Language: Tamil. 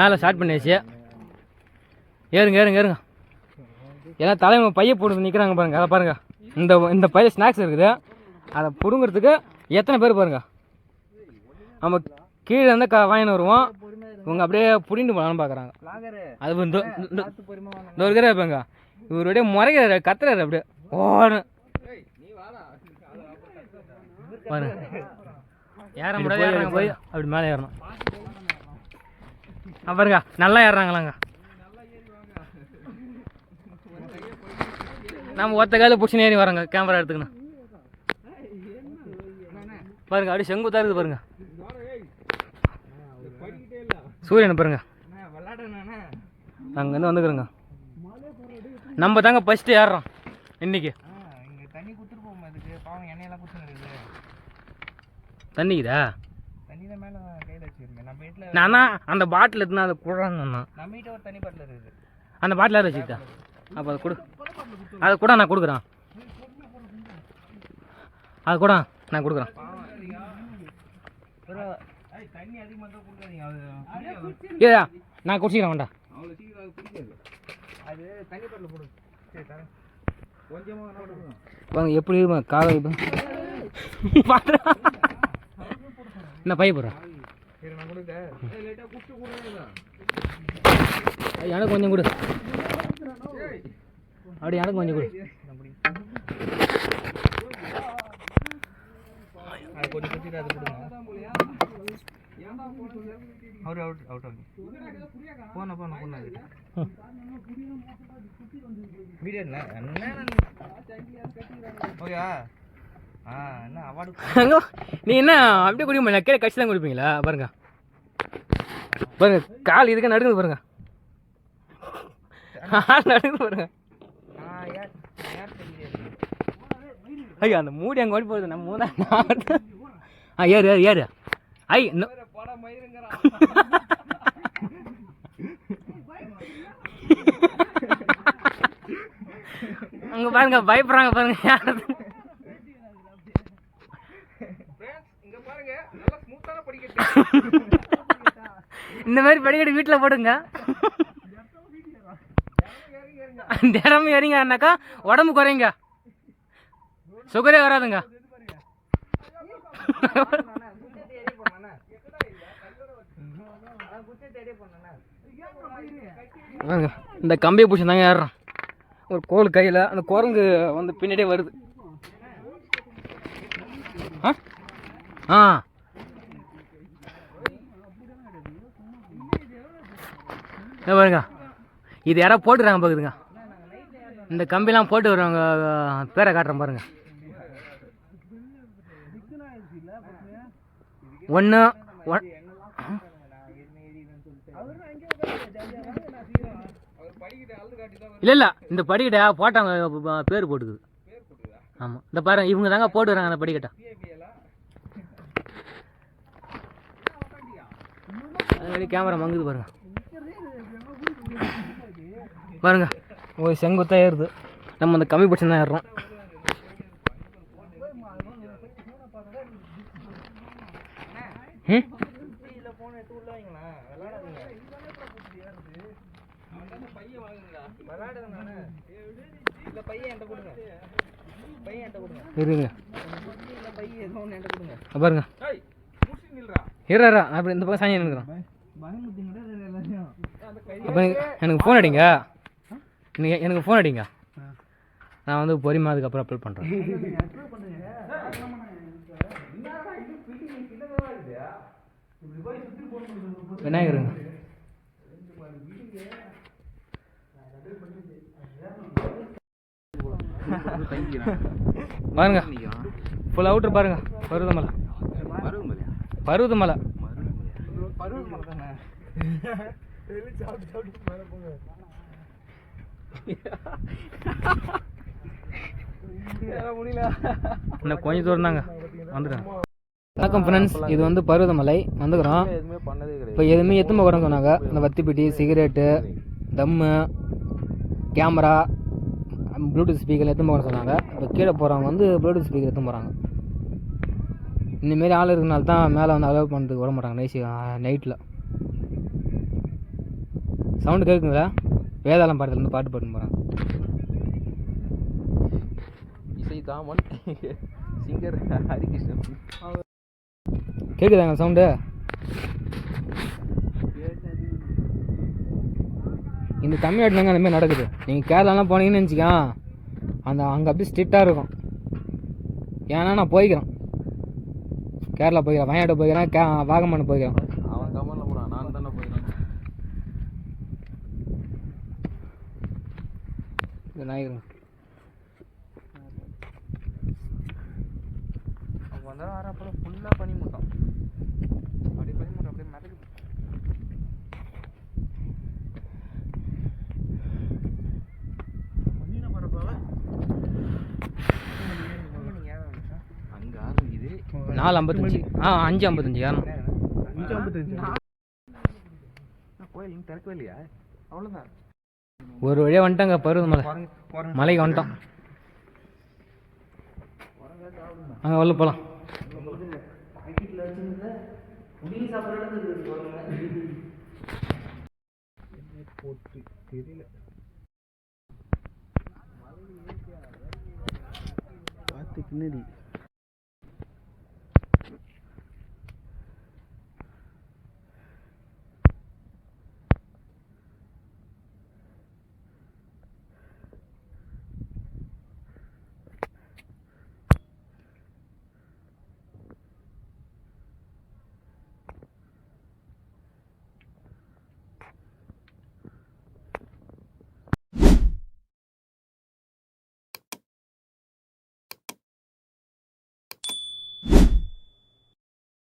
மேலே ஸ்டார்ட் பண்ணியாச்சு. ஏறுங்க ஏறுங்க ஏறுங்க. எல்லாம் தலைமை பைய போட்டு நிற்கிறாங்க பாருங்க அதை பாருங்க. இந்த இந்த பைய ஸ்நாக்ஸ் இருக்குது. அதை பிடுங்கிறதுக்கு எத்தனை பேர் பாருங்க. நம்ம கீழே இருந்து க வாங்கின்னு வருவோம். இவங்க அப்படியே புடிண்டு போகலான்னு பார்க்குறாங்க அது வந்து இந்த ஒரு இருப்பாங்க இவருடைய முறைகிறாரு கத்துறாரு அப்படியே. ஓடு பாருங்க. ஏற முடியாது போய் அப்படி மேலே ஏறணும். பாருங்க. நல்லா ஏறுறாங்களாங்க. நம்ம ஒத்த காலில் பிடிச்சி ஏறி வரோங்க. கேமரா எடுத்துக்கணும். பாருங்க அப்படியே செங்குத்தா இருக்குது பாருங்க. சூரியனை பாருங்க. அங்கேருந்து வந்துக்கிறோங்க. நம்ம தாங்க ஃபஸ்ட்டு ஏறுறோம் இன்னைக்கு. தண்ணி குத்துட்டு போகும் அதுக்கு பாவம் எண்ணெயெல்லாம் குத்துன்னு இருக்குது தண்ணிக்குதா? தண்ணி தான் மேலே கையில் வச்சுருக்கேன் நம்ம வீட்டில் நானா அந்த பாட்டில் எடுத்துனா அதை குடுறாங்க நம்ம வீட்டை ஒரு தண்ணி பாட்டில் இருக்குது. அந்த பாட்டில் வச்சுக்கிட்டா அப்போ அதை கொடு. அதை கூட நான் கொடுக்குறேன். அது கூட நான் கொடுக்குறேன். ஏ நான் குடிச்சிக்கிறேன் வேண்டாம் எப்படி காலை இப்போ என்ன குடிச்சு கொடுங்க எனக்கு கொஞ்சம் கொடு. அப்படி எனக்கு கொஞ்சம் கொடு. அவர் அவுட் அவுட் ஆகுது. போன போன போன என்ன? ஓகேவா அங்க நீ என்ன அப்படியே குடிக்க முடியல கீழே கட்சி தான் குடிப்பீங்களா? பாருங்க. பாருங்க கால் இதுக்கு நடுங்குது பாருங்க. நடுங்குது பாருங்க. ஐயா அந்த மூடி அங்கே ஓடி போகுது நம்ம மூணா ஆ ஏறு ஏறு ஏறு ஐ அங்கே பாருங்க பயப்படுறாங்க பாருங்க யாரு இங்க பாருங்க நல்லா ஸ்மூத்தான படிக்கட்டு இந்த மாதிரி படிக்கட்டு வீட்டில் போடுங்க. அந்த இடம் ஏறிங்கன்னாக்கா உடம்பு குறைங்க. சுகரே வராதுங்க. இந்த கம்பியை பிடிச்சி தாங்க ஏறுறோம். ஒரு கோல் கையில் அந்த குரங்கு வந்து பின்னாடியே வருது. ஆ? ஆ. இதை பாருங்க. இது யாரோ போட்டுறாங்க பார்க்குதுங்க இந்த கம்பிலாம் போட்டு வருவாங்க பேரை காட்டுறேன் பாருங்க. ஒன்று ஒன் இல்லை இல்லை. இந்த படிக்கட்டை போட்டாங்க பேர் போட்டுக்குது. ஆமாம் இந்த பாருங்க இவங்க தாங்க போட்டுக்கிறாங்க அந்த படிக்கட்டை. அது கேமரா மங்குது பாருங்க. பாருங்க. ஒரு செங்குத்தா ஏறுது. நம்ம அந்த கம்மி பட்சம் தான் ஏறுறோம். இருங்க பாருங்க. இருறா அப்படி இந்த பக்கம் சாஞ்சி நிற்கிறோம் பயமுத்திங்கடா எல்லாரையும் அந்த கை அப்போ எனக்கு ஃபோன் அடிங்க. நீங்கள் எனக்கு ஃபோன் அடிங்க. நான் வந்து பொறுமையாக அதுக்கப்புறம் அப்லோட் பண்ணுறேன் விநாயகருங்க. பாருங்க. ஃபுல் அவுட்ரு பாருங்க. பருவதமலை பருவதமலை பருவம் மரம் தானே இன்னும் கொஞ்சம் தூரம் தாங்க. வந்துடுறேன் வணக்கம் ஃப்ரெண்ட்ஸ் இது வந்து பருவதமலை வந்துக்கிறோம். இப்போ எதுவுமே எத்தும் போகிறோம்னு சொன்னாங்க. இந்த வத்திப்பிட்டி சிகரெட்டு தம்மு கேமரா ப்ளூடூத் ஸ்பீக்கர் எத்தும் போகிறோம்னு சொன்னாங்க. இப்போ கீழே போகிறவங்க வந்து ப்ளூடூத் ஸ்பீக்கர் எத்தும் போகிறாங்க இந்தமாரி ஆள் இருக்கனால தான் மேலே வந்து அலோவ் பண்ணுறதுக்கு விட மாட்டாங்க. நைசி நைட்டில் சவுண்டு கேட்குங்களா வேதாளம் பாடத்துலேருந்து பாட்டு பாட்டு போகிறேன் இசை தாமன் சிங்கர் ஹரிகிருஷ்ணன். கேட்குதாங்க சவுண்டு? இந்த தமிழ்நாட்டிலங்க அந்த மாதிரி நடக்குது. நீங்கள் கேரளாலாம் போனீங்கன்னு நினச்சிக்கா. அந்த அங்கே அப்படியே ஸ்ட்ரிக்டாக இருக்கும். ஏன்னா நான் போய்க்கிறேன். கேரளா போய்க்கிறேன் வயநாடு போய்க்கிறேன் கே வாகமான் போய்க்கிறேன் அவன் கமலில் போகிறான் நான் தானே போயிருக்கேன் அவன் வந்தால் வரப்போ ஃபுல்லாக பனி மூட்டம் அப்படியே பனி மூட்டம் அப்படியே மிதக்குது. அங்கே ஆரம்பிக்குது நாலு ஐம்பத்தஞ்சு. ஆ அஞ்சு ஐம்பத்தஞ்சு ஏறணும் கோயில் இன்னும் திறக்கவே இல்லையா? அவ்வளோதான் ஒரு வழியாக வந்துட்டாங்க பருவத மலை. மலைக்கு வந்துட்டோம். அங்கே உள்ள போகலாம் பார்த்து பின்னாடி